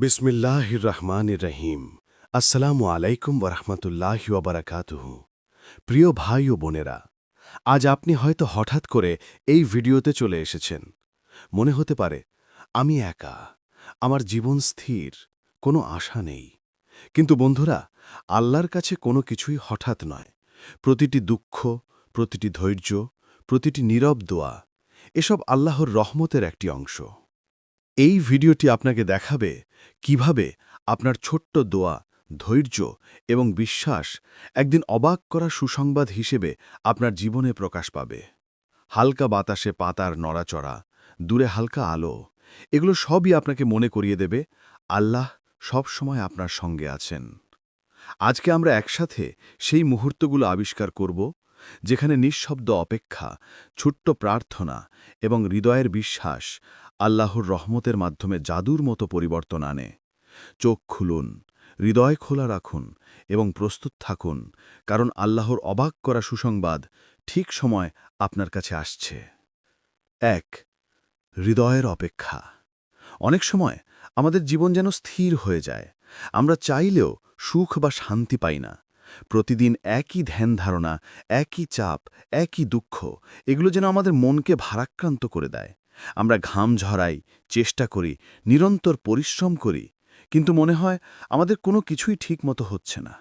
বিসমিল্লাহির রহমান রহিম আসসালামু আলাইকুম ওরহমতুল্লাহ ওবরাকাতুহ। প্রিয় ভাই ও বোনেরা, আজ আপনি হয়তো হঠাৎ করে এই ভিডিওতে চলে এসেছেন। মনে হতে পারে, আমি একা, আমার জীবন স্থির, কোনো আশা নেই। কিন্তু বন্ধুরা, আল্লাহর কাছে কোনো কিছুই হঠাৎ নয়। প্রতিটি দুঃখ, প্রতিটি ধৈর্য, প্রতিটি নীরব দোয়া, এসব আল্লাহর রহমতের একটি অংশ। এই ভিডিওটি আপনাকে দেখাবে কীভাবে আপনার ছোট্ট দোয়া, ধৈর্য এবং বিশ্বাস একদিন অবাক করা সুসংবাদ হিসেবে আপনার জীবনে প্রকাশ পাবে। হালকা বাতাসে পাতার নড়াচড়া, দূরে হালকা আলো, এগুলো সবই আপনাকে মনে করিয়ে দেবে, আল্লাহ সব সময় আপনার সঙ্গে আছেন। আজকে আমরা একসাথে সেই মুহূর্তগুলো আবিষ্কার করব, যেখানে নিঃশব্দ অপেক্ষা, ছোট্ট প্রার্থনা এবং হৃদয়ের বিশ্বাস আল্লাহর রহমতের মাধ্যমে জাদুর মতো পরিবর্তন আনে। চোখ খুলুন, হৃদয় খোলা রাখুন এবং প্রস্তুত থাকুন, কারণ আল্লাহর অবাক করা সুসংবাদ ঠিক সময় আপনার কাছে আসছে। এক, হৃদয়ের অপেক্ষা। অনেক সময় আমাদের জীবন যেন স্থির হয়ে যায়। আমরা চাইলেও সুখ বা শান্তি পাই না। প্রতিদিন একই ধ্যান ধারণা, একই চাপ, একই দুঃখ, এগুলো যেন আমাদের মনকে ভারাক্রান্ত করে দেয়। আমরা ঘাম ঝরাই, চেষ্টা করি, নিরন্তর পরিশ্রম করি, কিন্তু মনে হয় আমাদের কোনো কিছুই ঠিক মতো হচ্ছে না।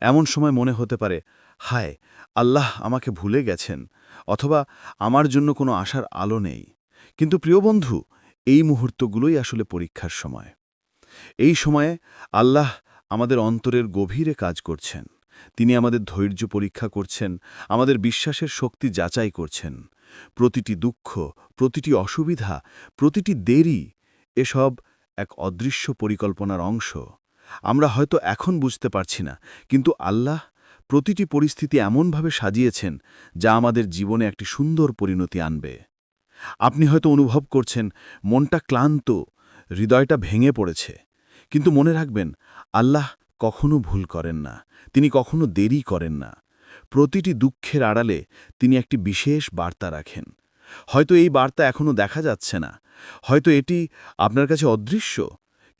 এমন সময় মনে হতে পারে, হায়, আল্লাহ আমাকে ভুলে গেছেন, অথবা আমার জন্য কোনো আশার আলো নেই। কিন্তু প্রিয় বন্ধু, এই মুহূর্তগুলোই আসলে পরীক্ষার সময়। এই সময়ে আল্লাহ আমাদের অন্তরের গভীরে কাজ করছেন। তিনি আমাদের ধৈর্য পরীক্ষা করছেন, আমাদের বিশ্বাসের শক্তি যাচাই করছেন। প্রতিটি দুঃখ, প্রতিটি অসুবিধা, প্রতিটি দেরি এসব এক অদৃশ্য পরিকল্পনার অংশ। আমরা হয়তো এখন বুঝতে পারছি না, কিন্তু আল্লাহ প্রতিটি পরিস্থিতি এমনভাবে সাজিয়েছেন যা আমাদের জীবনে একটি সুন্দর পরিণতি আনবে। আপনি হয়তো অনুভব করছেন, মনটা ক্লান্ত, হৃদয়টা ভেঙে পড়েছে। কিন্তু মনে রাখবেন, আল্লাহ কখনো ভুল করেন না, তিনি কখনো দেরি করেন না। প্রতিটি দুঃখের আড়ালে তিনি একটি বিশেষ বার্তা রাখেন। হয়তো এই বার্তা এখনও দেখা যাচ্ছে না। হয়তো এটি আপনার কাছে অদৃশ্য,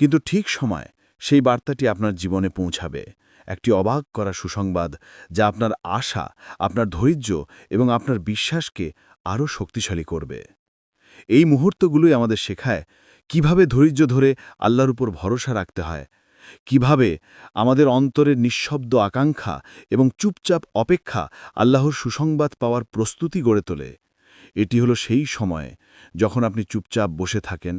কিন্তু ঠিক সময় সেই বার্তাটি আপনার জীবনে পৌঁছাবে। একটি অবাক করা সুসংবাদ যা আপনার আশা, আপনার ধৈর্য এবং আপনার বিশ্বাসকে আরও শক্তিশালী করবে। এই মুহূর্তগুলোই আমাদের শেখায় কীভাবে ধৈর্য ধরে আল্লাহর উপর ভরসা রাখতে হয় কীভাবে আমাদের অন্তরের নিঃশব্দ আকাঙ্ক্ষা এবং চুপচাপ অপেক্ষা আল্লাহর সুসংবাদ পাওয়ার প্রস্তুতি গড়ে তোলে। এটি হলো সেই সময় যখন আপনি চুপচাপ বসে থাকেন,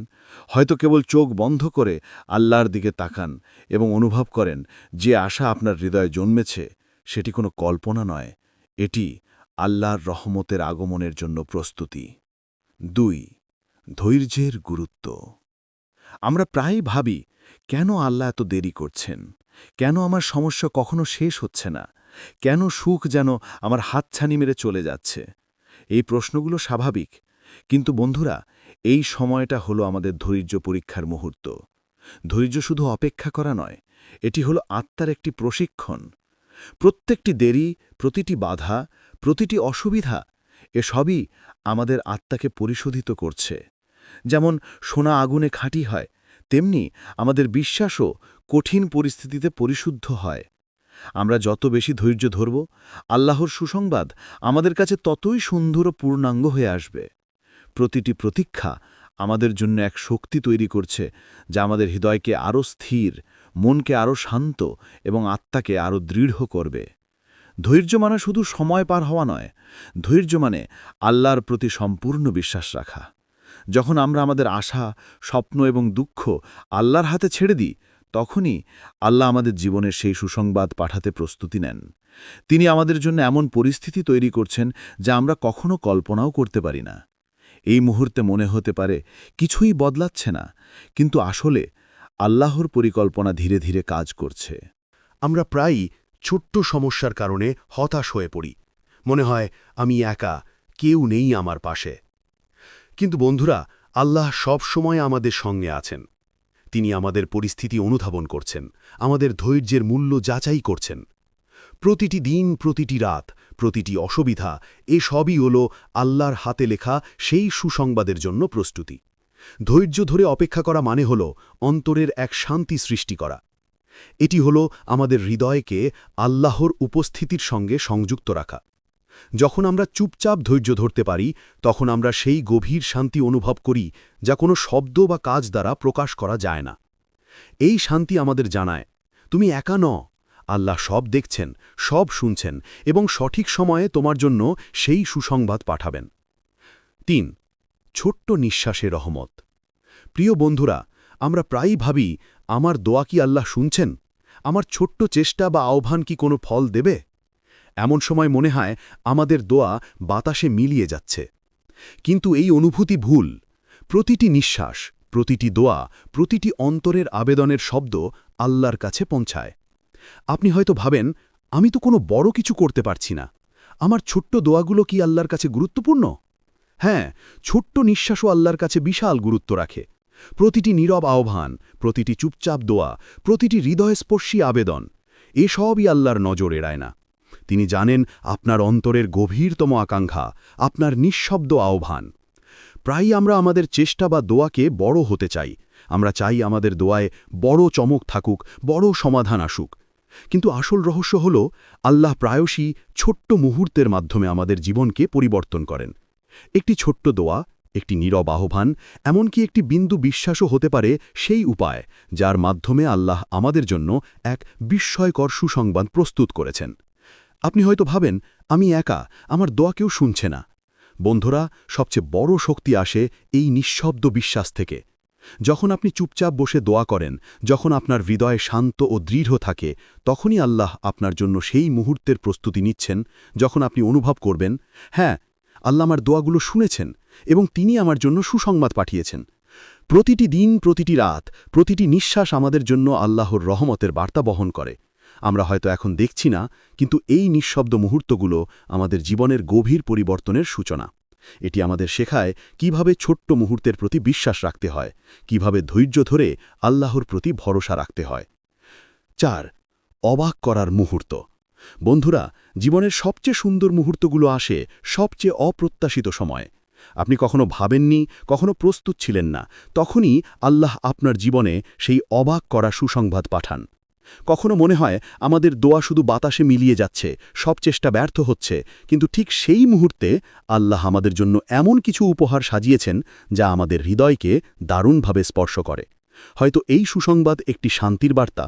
হয়তো কেবল চোখ বন্ধ করে আল্লাহর দিকে তাকান এবং অনুভব করেন যে আশা আপনার হৃদয়ে জন্মেছে, সেটি কোনো কল্পনা নয়। এটি আল্লাহর রহমতের আগমনের জন্য প্রস্তুতি। দুই, ধৈর্যের গুরুত্ব। আমরা প্রায়ই ভাবি, কেন আল্লাহ এত দেরি করছেন? কেন আমার সমস্যা কখনো শেষ হচ্ছে না? কেন সুখ যেন আমার হাতছানি মেরে চলে যাচ্ছে? এই প্রশ্নগুলো স্বাভাবিক। কিন্তু বন্ধুরা, এই সময়টা হলো আমাদের ধৈর্য পরীক্ষার মুহূর্ত। ধৈর্য শুধু অপেক্ষা করা নয়, এটি হলো আত্মার একটি প্রশিক্ষণ। প্রত্যেকটি দেরি, প্রতিটি বাধা, প্রতিটি অসুবিধা, এসবই আমাদের আত্মাকে পরিশোধিত করছে। যেমন সোনা আগুনে খাঁটি হয় তেমনি আমাদের বিশ্বাসও কঠিন পরিস্থিতিতে পরিশুদ্ধ হয়। আমরা যত বেশি ধৈর্য ধরব, আল্লাহর সুসংবাদ আমাদের কাছে ততই সুন্দর ও পূর্ণাঙ্গ হয়ে আসবে। প্রতিটি প্রতীক্ষা আমাদের জন্য এক শক্তি তৈরি করছে যা আমাদের হৃদয়কে আরও স্থির, মনকে আরও শান্ত এবং আত্মাকে আরও দৃঢ় করবে। ধৈর্য মানে শুধু সময় পার হওয়া নয়, ধৈর্য মানে আল্লাহর প্রতি সম্পূর্ণ বিশ্বাস রাখা। যখন আমরা আমাদের আশা, স্বপ্ন এবং দুঃখ আল্লাহর হাতে ছেড়ে দিই, তখনই আল্লাহ আমাদের জীবনের সেই সুসংবাদ পাঠাতে প্রস্তুতি নেন। তিনি আমাদের জন্য এমন পরিস্থিতি তৈরি করছেন যা আমরা কখনো কল্পনাও করতে পারি না। এই মুহূর্তে মনে হতে পারে কিছুই বদলাচ্ছে না, কিন্তু আসলে আল্লাহর পরিকল্পনা ধীরে ধীরে কাজ করছে। আমরা প্রায়ই ছোট্ট সমস্যার কারণে হতাশ হয়ে পড়ি। মনে হয়, আমি একা, কেউ নেই আমার পাশে। কিন্তু বন্ধুরা, আল্লাহ সব সময় আমাদের সঙ্গে আছেন। তিনি আমাদের পরিস্থিতি অনুধাবন করছেন, আমাদের ধৈর্যের মূল্য যাচাই করছেন। প্রতিটি দিন, প্রতিটি রাত, প্রতিটি অসুবিধা, এ সবই হল আল্লাহর হাতে লেখা সেই সুসংবাদের জন্য প্রস্তুতি। ধৈর্য ধরে অপেক্ষা করা মানে হল অন্তরের এক শান্তি সৃষ্টি করা। এটি হল আমাদের হৃদয়কে আল্লাহর উপস্থিতির সঙ্গে সংযুক্ত রাখা। যখন আমরা চুপচাপ ধৈর্য ধরতে পারি, তখন আমরা সেই গভীর শান্তি অনুভব করি, যা কোনো শব্দ বা কাজ দ্বারা প্রকাশ করা যায় না। এই শান্তি আমাদের জানায়, তুমি একা ন আল্লাহ সব দেখছেন, সব শুনছেন, এবং সঠিক সময়ে তোমার জন্য সেই সুসংবাদ পাঠাবেন। তিন, ছোট্ট নিঃশ্বাসে রহমত। প্রিয় বন্ধুরা, আমরা প্রায়ই ভাবি, আমার দোয়া কি আল্লাহ শুনছেন? আমার ছোট্ট চেষ্টা বা আহ্বান কি কোনো ফল দেবে? এমন সময় মনে হয় আমাদের দোয়া বাতাসে মিলিয়ে যাচ্ছে। কিন্তু এই অনুভূতি ভুল। প্রতিটি নিঃশ্বাস, প্রতিটি দোয়া, প্রতিটি অন্তরের আবেদনের শব্দ আল্লাহর কাছে পৌঁছায়। আপনি হয়তো ভাবেন, আমি তো কোনো বড় কিছু করতে পারছি না। আমার ছোট্ট দোয়াগুলো কি আল্লাহর কাছে গুরুত্বপূর্ণ? হ্যাঁ ছোট্ট নিঃশ্বাসও আল্লাহর কাছে বিশাল গুরুত্ব রাখে। প্রতিটি নীরব আহ্বান, প্রতিটি চুপচাপ দোয়া, প্রতিটি হৃদয়স্পর্শী আবেদন, এসবই আল্লাহর নজর এড়ায় না। তিনি জানেন আপনার অন্তরের গভীরতম আকাঙ্ক্ষা, আপনার নিঃশব্দ আহ্বান। প্রায়ই আমরা আমাদের চেষ্টা বা দোয়াকে বড় হতে চাই। আমরা চাই আমাদের দোয়ায় বড় চমক থাকুক, বড় সমাধান আসুক। কিন্তু আসল রহস্য হল, আল্লাহ প্রায়শই ছোট্ট মুহূর্তের মাধ্যমে আমাদের জীবনকে পরিবর্তন করেন। একটি ছোট্ট দোয়া, একটি নীরব আহ্বান, এমনকি একটি বিন্দু বিশ্বাসও হতে পারে সেই উপায়, যার মাধ্যমে আল্লাহ আমাদের জন্য এক বিস্ময়কর সুসংবাদ প্রস্তুত করেছেন। আপনি হয়তো ভাবেন, আমি একা, আমার দোয়া কেউ শুনছে না। বন্ধুরা, সবচেয়ে বড় শক্তি আসে এই নিঃশব্দ বিশ্বাস থেকে। যখন আপনি চুপচাপ বসে দোয়া করেন, যখন আপনার হৃদয় শান্ত ও দৃঢ় থাকে, তখনই আল্লাহ আপনার জন্য সেই মুহূর্তের প্রস্তুতি নিচ্ছেন, যখন আপনি অনুভব করবেন হ্যাঁ আল্লাহ আমার দোয়াগুলো শুনেছেন এবং তিনি আমার জন্য সুসংবাদ পাঠিয়েছেন। প্রতিটি দিন, প্রতিটি রাত, প্রতিটি নিঃশ্বাস আমাদের জন্য আল্লাহর রহমতের বার্তা বহন করে। আমরা হয়তো এখন দেখছি না, কিন্তু এই নিঃশব্দ মুহূর্তগুলো আমাদের জীবনের গভীর পরিবর্তনের সূচনা। এটি আমাদের শেখায় কীভাবে ছোট্ট মুহূর্তের প্রতি বিশ্বাস রাখতে হয়, কীভাবে ধৈর্য ধরে আল্লাহর প্রতি ভরসা রাখতে হয়। চার, অবাক করার মুহূর্ত। বন্ধুরা, জীবনের সবচেয়ে সুন্দর মুহূর্তগুলো আসে সবচেয়ে অপ্রত্যাশিত সময়। আপনি কখনো ভাবেননি, কখনো প্রস্তুত ছিলেন না, তখনই আল্লাহ আপনার জীবনে সেই অবাক করা সুসংবাদ পাঠান। কখনো মনে হয় আমাদের দোয়া শুধু বাতাসে মিলিয়ে যাচ্ছে, সব চেষ্টা ব্যর্থ হচ্ছে, কিন্তু ঠিক সেই মুহূর্তে আল্লাহ আমাদের জন্য এমন কিছু উপহার সাজিয়েছেন যা আমাদের হৃদয়কে দারুণভাবে স্পর্শ করে। হয়তো এই সুসংবাদ একটি শান্তির বার্তা,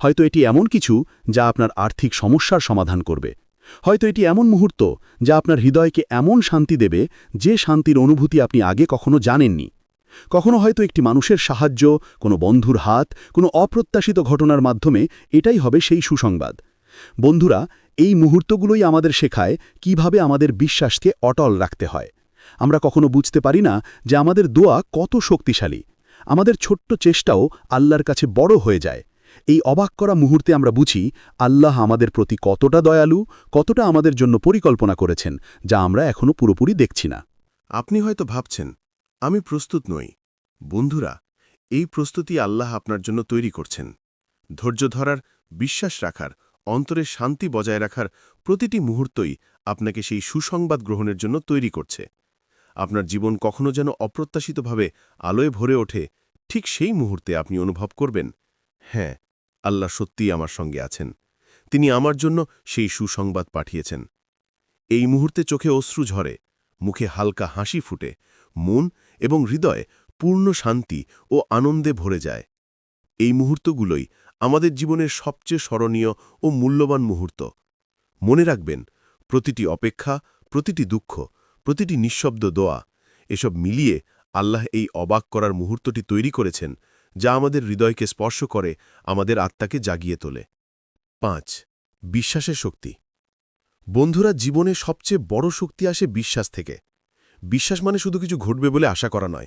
হয়তো এটি এমন কিছু যা আপনার আর্থিক সমস্যার সমাধান করবে, হয়তো এটি এমন মুহূর্ত যা আপনার হৃদয়কে এমন শান্তি দেবে যে শান্তির অনুভূতি আপনি আগে কখনো জানেননি। কখনো হয়তো একটি মানুষের সাহায্য, কোনো বন্ধুর হাত, কোনো অপ্রত্যাশিত ঘটনার মাধ্যমে এটাই হবে সেই সুসংবাদ। বন্ধুরা, এই মুহূর্তগুলোই আমাদের শেখায় কীভাবে আমাদের বিশ্বাসকে অটল রাখতে হয়। আমরা কখনো বুঝতে পারি না যে আমাদের দোয়া কত শক্তিশালী। আমাদের ছোট্ট চেষ্টাও আল্লাহর কাছে বড় হয়ে যায়। এই অবাক করা মুহূর্তে আমরা বুঝি আল্লাহ আমাদের প্রতি কতটা দয়ালু, কতটা আমাদের জন্য পরিকল্পনা করেছেন, যা আমরা এখনও পুরোপুরি দেখছি না। আপনি হয়তো ভাবছেন আমি প্রস্তুত নই। বন্ধুরা, এই প্রস্তুতি আল্লাহ আপনার জন্য তৈরি করছেন। ধৈর্য ধরার, বিশ্বাস রাখার, অন্তরে শান্তি বজায় রাখার প্রতিটি মুহূর্তই আপনাকে সেই সুসংবাদ গ্রহণের জন্য তৈরি করছে। আপনার জীবন কখনো যেন অপ্রত্যাশিতভাবে আলোয় ভরে ওঠে, ঠিক সেই মুহূর্তে আপনি অনুভব করবেন হ্যাঁ আল্লাহ সত্যিই আমার সঙ্গে আছেন। তিনি আমার জন্য সেই সুসংবাদ পাঠিয়েছেন। এই মুহূর্তে চোখে অশ্রু ঝরে, মুখে হালকা হাসি ফুটে, মন এবং হৃদয় পূর্ণ শান্তি ও আনন্দে ভরে যায়। এই মুহূর্তগুলোই আমাদের জীবনের সবচেয়ে স্মরণীয় ও মূল্যবান মুহূর্ত। মনে রাখবেন, প্রতিটি অপেক্ষা, প্রতিটি দুঃখ, প্রতিটি নিঃশব্দ দোয়া, এসব মিলিয়ে আল্লাহ এই অবাক করার মুহূর্তটি তৈরি করেছেন, যা আমাদের হৃদয়কে স্পর্শ করে আমাদের আত্মাকে জাগিয়ে তোলে। পাঁচ, বিশ্বাসের শক্তি। বন্ধুরা, জীবনে সবচেয়ে বড় শক্তি আসে বিশ্বাস থেকে। বিশ্বাস মানে শুধু কিছু ঘটবে বলে আশা করা নয়।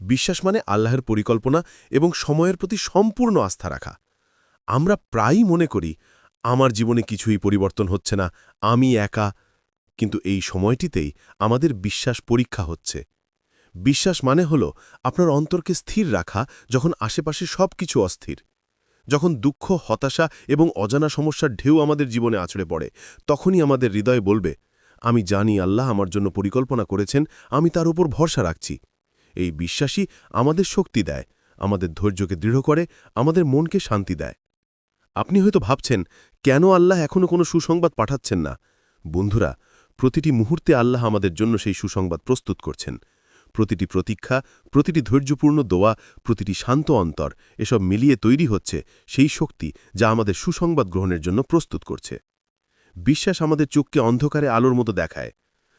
বিশ্বাস মানে আল্লাহর পরিকল্পনা এবং সময়ের প্রতি সম্পূর্ণ আস্থা রাখা। আমরা প্রায়ই মনে করি, আমার জীবনে কিছুই পরিবর্তন হচ্ছে না, আমি একা। কিন্তু এই সময়টিতেই আমাদের বিশ্বাস পরীক্ষা হচ্ছে। বিশ্বাস মানে হল আপনার অন্তরকে স্থির রাখা যখন আশেপাশে সব কিছু অস্থির। যখন দুঃখ, হতাশা এবং অজানা সমস্যার ঢেউ আমাদের জীবনে আছড়ে পড়ে, তখনই আমাদের হৃদয় বলবে আমি জানি আল্লাহ আমার জন্য পরিকল্পনা করেছেন, আমি তার উপর ভরসা রাখছি। এই বিশ্বাসই আমাদের শক্তি দেয়, আমাদের ধৈর্যকে দৃঢ় করে, আমাদের মনকে শান্তি দেয়। আপনি হয়তো ভাবছেন, কেন আল্লাহ এখনও কোনো সুসংবাদ পাঠাচ্ছেন না? বন্ধুরা, প্রতিটি মুহূর্তে আল্লাহ আমাদের জন্য সেই সুসংবাদ প্রস্তুত করছেন। প্রতিটি প্রতীক্ষা, প্রতিটি ধৈর্যপূর্ণ দোয়া, প্রতিটি শান্ত অন্তর, এসব মিলিয়ে তৈরি হচ্ছে সেই শক্তি যা আমাদের সুসংবাদ গ্রহণের জন্য প্রস্তুত করছে। বিশ্বাস আমাদের চোখকে অন্ধকারে আলোর মতো দেখায়।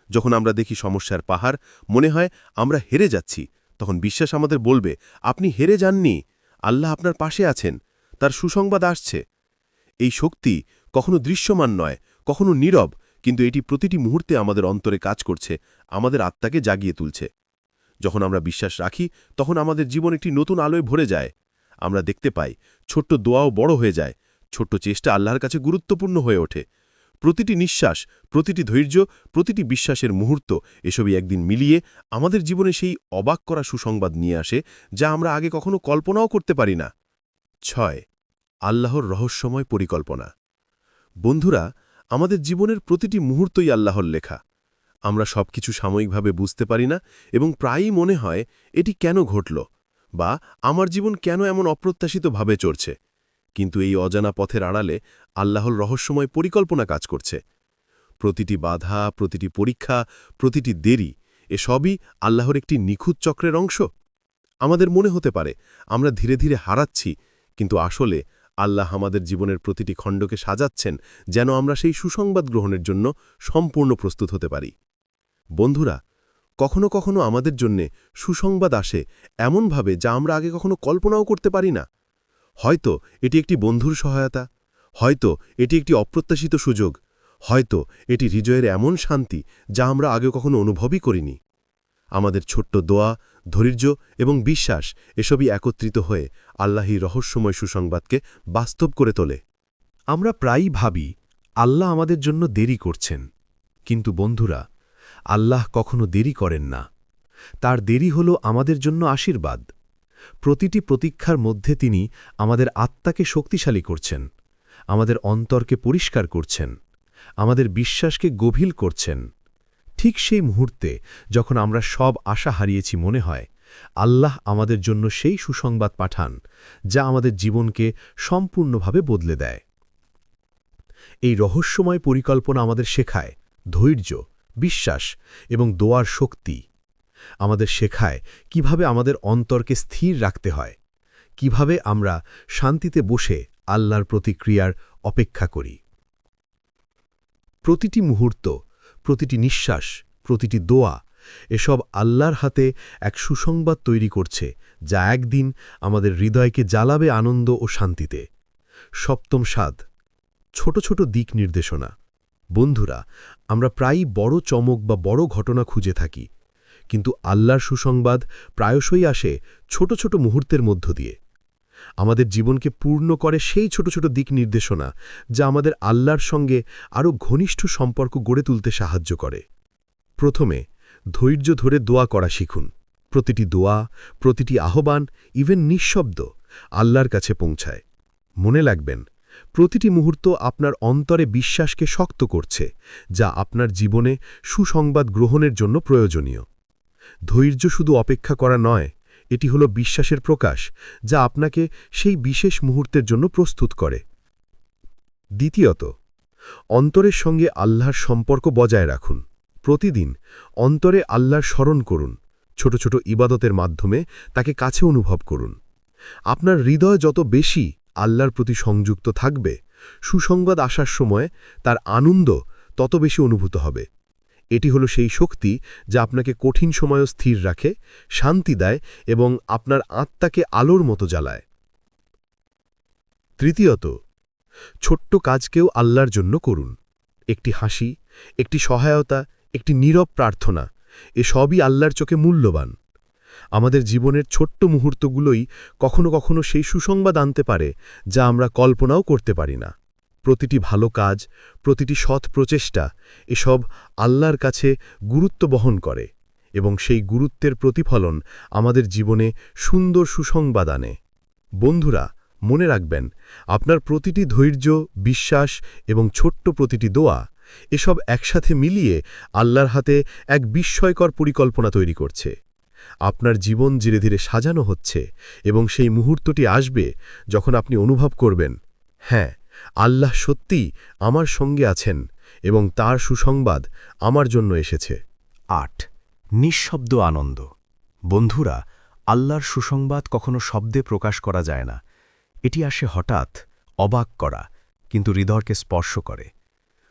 যখন আমরা দেখি সমস্যার পাহাড়, মনে হয় আমরা হেরে যাচ্ছি। তখন বিশ্বাস আমাদের বলবে, আপনি হেরে যাননি। আল্লাহ আপনার পাশে আছেন। তার সুসংবাদ আসছে। এই শক্তি কখনো দৃশ্যমান নয়, কখনো নীরব, কিন্তু এটি প্রতিটি মুহূর্তে আমাদের অন্তরে কাজ করছে, আমাদের আত্মাকে জাগিয়ে তুলছে। যখন আমরা বিশ্বাস রাখি, তখন আমাদের জীবন একটি নতুন আলোয় ভরে যায়। আমরা দেখতে পাই, ছোট্ট দোয়াও বড় হয়ে যায়। ছোট্ট চেষ্টা আল্লাহর কাছে গুরুত্বপূর্ণ হয়ে ওঠে। প্রতিটি নিঃশ্বাস, প্রতিটি ধৈর্য, প্রতিটি বিশ্বাসের মুহূর্ত, এসবই একদিন মিলিয়ে আমাদের জীবনে সেই অবাক করা সুসংবাদ নিয়ে আসে যা আমরা আগে কখনো কল্পনাও করতে পারি না। ছয়, আল্লাহর রহস্যময় পরিকল্পনা। বন্ধুরা, আমাদের জীবনের প্রতিটি মুহূর্তই আল্লাহর লেখা। আমরা সবকিছু সাময়িকভাবে বুঝতে পারি না এবং প্রায়ই মনে হয়, এটি কেন ঘটল? বা আমার জীবন কেন এমন অপ্রত্যাশিতভাবে চড়ছে কিন্তু এই অজানা পথের আড়ালে আল্লাহর রহস্যময় পরিকল্পনা কাজ করছে। প্রতিটি বাধা, প্রতিটি পরীক্ষা, প্রতিটি দেরি, এসবই আল্লাহর একটি নিখুঁত চক্রের অংশ? আমাদের মনে হতে পারে, আমরা ধীরে ধীরে হারাচ্ছি, কিন্তু আসলে আল্লাহ আমাদের জীবনের প্রতিটি খণ্ডকে সাজাচ্ছেন যেন আমরা সেই সুসংবাদ গ্রহণের জন্য সম্পূর্ণ প্রস্তুত হতে পারি। বন্ধুরা, কখনো কখনো আমাদের জন্যে সুসংবাদ আসে এমনভাবে যা আমরা আগে কখনো কল্পনাও করতে পারি না। হয়তো এটি একটি বন্ধুর সহায়তা, হয়তো এটি একটি অপ্রত্যাশিত সুযোগ, হয়তো এটি হৃদয়ের এমন শান্তি যা আমরা আগে কখনো অনুভবই করিনি। আমাদের ছোট্ট দোয়া, ধৈর্য এবং বিশ্বাস এসবই একত্রিত হয়ে আল্লাহী রহস্যময় সুসংবাদকে বাস্তব করে তোলে। আমরা প্রায়ই ভাবি, আল্লাহ আমাদের জন্য দেরি করছেন। কিন্তু বন্ধুরা, আল্লাহ কখনো দেরি করেন না। তার দেরি হল আমাদের জন্য আশীর্বাদ। প্রতিটি প্রতীক্ষার মধ্যে তিনি আমাদের আত্মাকে শক্তিশালী করছেন, আমাদের অন্তরকে পরিষ্কার করছেন, আমাদের বিশ্বাসকে গভীর করছেন। ঠিক সেই মুহূর্তে যখন আমরা সব আশা হারিয়েছি মনে হয়, আল্লাহ আমাদের জন্য সেই সুসংবাদ পাঠান যা আমাদের জীবনকে সম্পূর্ণভাবে বদলে দেয়। এই রহস্যময় পরিকল্পনা আমাদের শেখায় ধৈর্য, বিশ্বাস এবং দোয়ার শক্তি। আমাদের শেখায় কীভাবে আমাদের অন্তরকে স্থির রাখতে হয়, কীভাবে আমরা শান্তিতে বসে আল্লাহর প্রতিক্রিয়ার অপেক্ষা করি। প্রতিটি মুহূর্ত, প্রতিটি নিঃশ্বাস, প্রতিটি দোয়া, এসব আল্লাহর হাতে এক সুসংবাদ তৈরি করছে, যা একদিন আমাদের হৃদয়কে জ্বালাবে আনন্দ ও শান্তিতে। সপ্তম স্বাদ, ছোট ছোট দিক নির্দেশনা। বন্ধুরা, আমরা প্রায়ই বড় চমক বা বড় ঘটনা খুঁজে থাকি। কিন্তু আল্লাহর সুসংবাদ প্রায়শই আসে ছোট ছোট মুহূর্তের মধ্য দিয়ে। আমাদের জীবনকে পূর্ণ করে সেই ছোট ছোট দিক নির্দেশনা যা আমাদের আল্লাহর সঙ্গে আরও ঘনিষ্ঠ সম্পর্ক গড়ে তুলতে সাহায্য করে। প্রথমে, ধৈর্য ধরে দোয়া করা শিখুন। প্রতিটি দোয়া, প্রতিটি আহ্বান, ইভেন নিঃশব্দ, আল্লাহর কাছে পৌঁছায়। মনে লাগবেন প্রতিটি মুহূর্ত আপনার অন্তরে বিশ্বাসকে শক্ত করছে, যা আপনার জীবনে সুসংবাদ গ্রহণের জন্য প্রয়োজনীয়। ধৈর্য শুধু অপেক্ষা করা নয়, এটি হল বিশ্বাসের প্রকাশ, যা আপনাকে সেই বিশেষ মুহূর্তের জন্য প্রস্তুত করে। দ্বিতীয়ত, অন্তরের সঙ্গে আল্লাহর সম্পর্ক বজায় রাখুন। প্রতিদিন অন্তরে আল্লাহর স্মরণ করুন, ছোট ছোট ইবাদতের মাধ্যমে তাকে কাছে অনুভব করুন। আপনার হৃদয় যত বেশি আল্লাহর প্রতি সংযুক্ত থাকবে, সুসংবাদ আসার সময় তার আনন্দ তত বেশি অনুভূত হবে। এটি হলো সেই শক্তি যা আপনাকে কঠিন সময়ও স্থির রাখে, শান্তি দেয় এবং আপনার আত্মাকে আলোর মতো জ্বালায়। তৃতীয়ত, ছোট্ট কাজকেও আল্লাহর জন্য করুন। একটি হাসি, একটি সহায়তা, একটি নীরব প্রার্থনা এসবই আল্লাহর চোখে মূল্যবান। আমাদের জীবনের ছোট্ট মুহূর্তগুলোই কখনো কখনো সেই সুসংবাদ আনতে পারে যা আমরা কল্পনাও করতে পারি না। প্রতিটি ভালো কাজ, প্রতিটি সৎ প্রচেষ্টা, এসব আল্লাহর কাছে গুরুত্ব বহন করে এবং সেই গুরুত্বের প্রতিফলন আমাদের জীবনে সুন্দর সুসংবাদ আনে। বন্ধুরা, মনে রাখবেন, আপনার প্রতিটি ধৈর্য, বিশ্বাস এবং ছোট্ট প্রতিটি দোয়া, এসব একসাথে মিলিয়ে আল্লাহর হাতে এক বিস্ময়কর পরিকল্পনা তৈরি করছে। আপনার জীবন ধীরে ধীরে সাজানো হচ্ছে এবং সেই মুহূর্তটি আসবে যখন আপনি অনুভব করবেন হ্যাঁ আল্লাহ সত্যিই আমার সঙ্গে আছেন এবং তার সুসংবাদ আমার জন্য এসেছে। আট। নিঃশব্দ আনন্দ। বন্ধুরা, আল্লাহর সুসংবাদ কখনো শব্দে প্রকাশ করা যায় না। এটি আসে হঠাৎ, অবাক করা, কিন্তু হৃদয়কে স্পর্শ করে।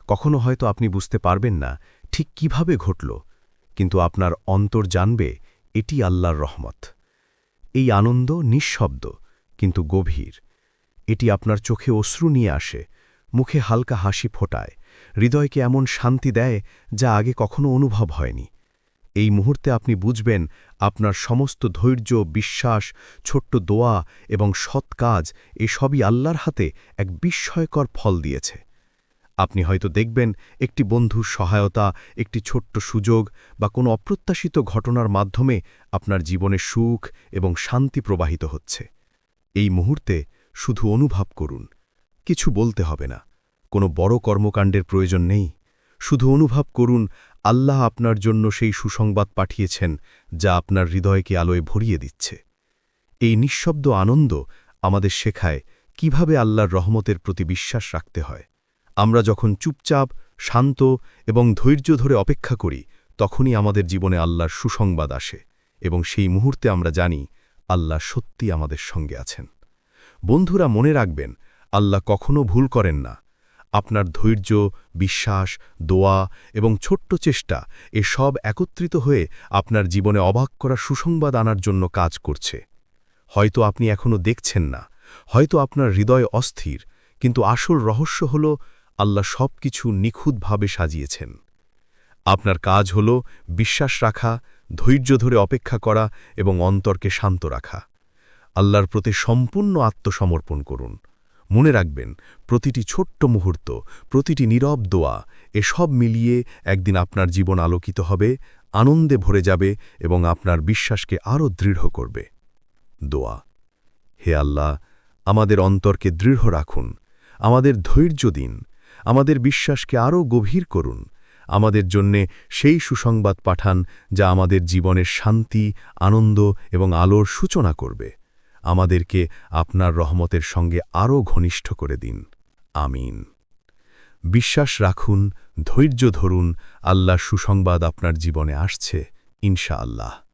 কখনো হয়তো আপনি বুঝতে পারবেন না ঠিক কীভাবে ঘটল, কিন্তু আপনার অন্তর জানবে এটি আল্লাহর রহমত। এই আনন্দ নিঃশব্দ, কিন্তু গভীর। এটি আপনার চোখে অশ্রু নিয়ে আসে, মুখে হালকা হাসি ফোটায়, হৃদয়কে এমন শান্তি দেয় যা আগে কখনো অনুভব হয়নি। এই মুহূর্তে আপনি বুঝবেন আপনার সমস্ত ধৈর্য, বিশ্বাস, ছোট্ট দোয়া এবং সৎ কাজ এসবই আল্লাহর হাতে এক বিস্ময়কর ফল দিয়েছে। আপনি হয়তো দেখবেন একটি বন্ধুর সহায়তা, একটি ছোট্ট সুযোগ বা কোনো অপ্রত্যাশিত ঘটনার মাধ্যমে আপনার জীবনে সুখ এবং শান্তি প্রবাহিত হচ্ছে। এই মুহূর্তে শুধু অনুভব করুন, কিছু বলতে হবে না, কোনো বড় কর্মকাণ্ডের প্রয়োজন নেই। শুধু অনুভব করুন, আল্লাহ আপনার জন্য সেই সুসংবাদ পাঠিয়েছেন, যা আপনার হৃদয়কে আলোয় ভরিয়ে দিচ্ছে। এই নিঃশব্দ আনন্দ আমাদের শেখায় কীভাবে আল্লাহর রহমতের প্রতি বিশ্বাস রাখতে হয়। আমরা যখন চুপচাপ, শান্ত এবং ধৈর্য ধরে অপেক্ষা করি, তখনই আমাদের জীবনে আল্লাহর সুসংবাদ আসে এবং সেই মুহূর্তে আমরা জানি, আল্লাহ সত্যি আমাদের সঙ্গে আছেন। বন্ধুরা মনে রাখবেন, আল্লাহ কখনো ভুল করেন না। আপনার ধৈর্য, বিশ্বাস, দোয়া এবং ছোট্ট চেষ্টা, এ সব একত্রিত হয়ে আপনার জীবনে অবাক করা সুসংবাদ আনার জন্য কাজ করছে। হয়তো আপনি এখনও দেখছেন না, হয়তো আপনার হৃদয় অস্থির, কিন্তু আসল রহস্য হল, আল্লাহ সব কিছু নিখুঁতভাবে সাজিয়েছেন। আপনার কাজ হল, বিশ্বাস রাখা, ধৈর্য ধরে অপেক্ষা করা এবং অন্তরকে শান্ত রাখা। আল্লাহর প্রতি সম্পূর্ণ আত্মসমর্পণ করুন। মনে রাখবেন, প্রতিটি ছোট্ট মুহূর্ত, প্রতিটি নীরব দোয়া এসব মিলিয়ে একদিন আপনার জীবন আলোকিত হবে, আনন্দে ভরে যাবে এবং আপনার বিশ্বাসকে আরও দৃঢ় করবে। দোয়া, হে আল্লাহ, আমাদের অন্তরকে দৃঢ় রাখুন, আমাদের ধৈর্য দিন, আমাদের বিশ্বাসকে আরও গভীর করুন, আমাদের জন্যে সেই সুসংবাদ পাঠান যা আমাদের জীবনের শান্তি, আনন্দ এবং আলোর সূচনা করবে। আমাদেরকে আপনার রহমতের সঙ্গে আরও ঘনিষ্ঠ করে দিন। আমিন। বিশ্বাস রাখুন, ধৈর্য ধরুন আল্লাহ সুসংবাদ আপনার জীবনে আসছে, ইনশাআল্লাহ।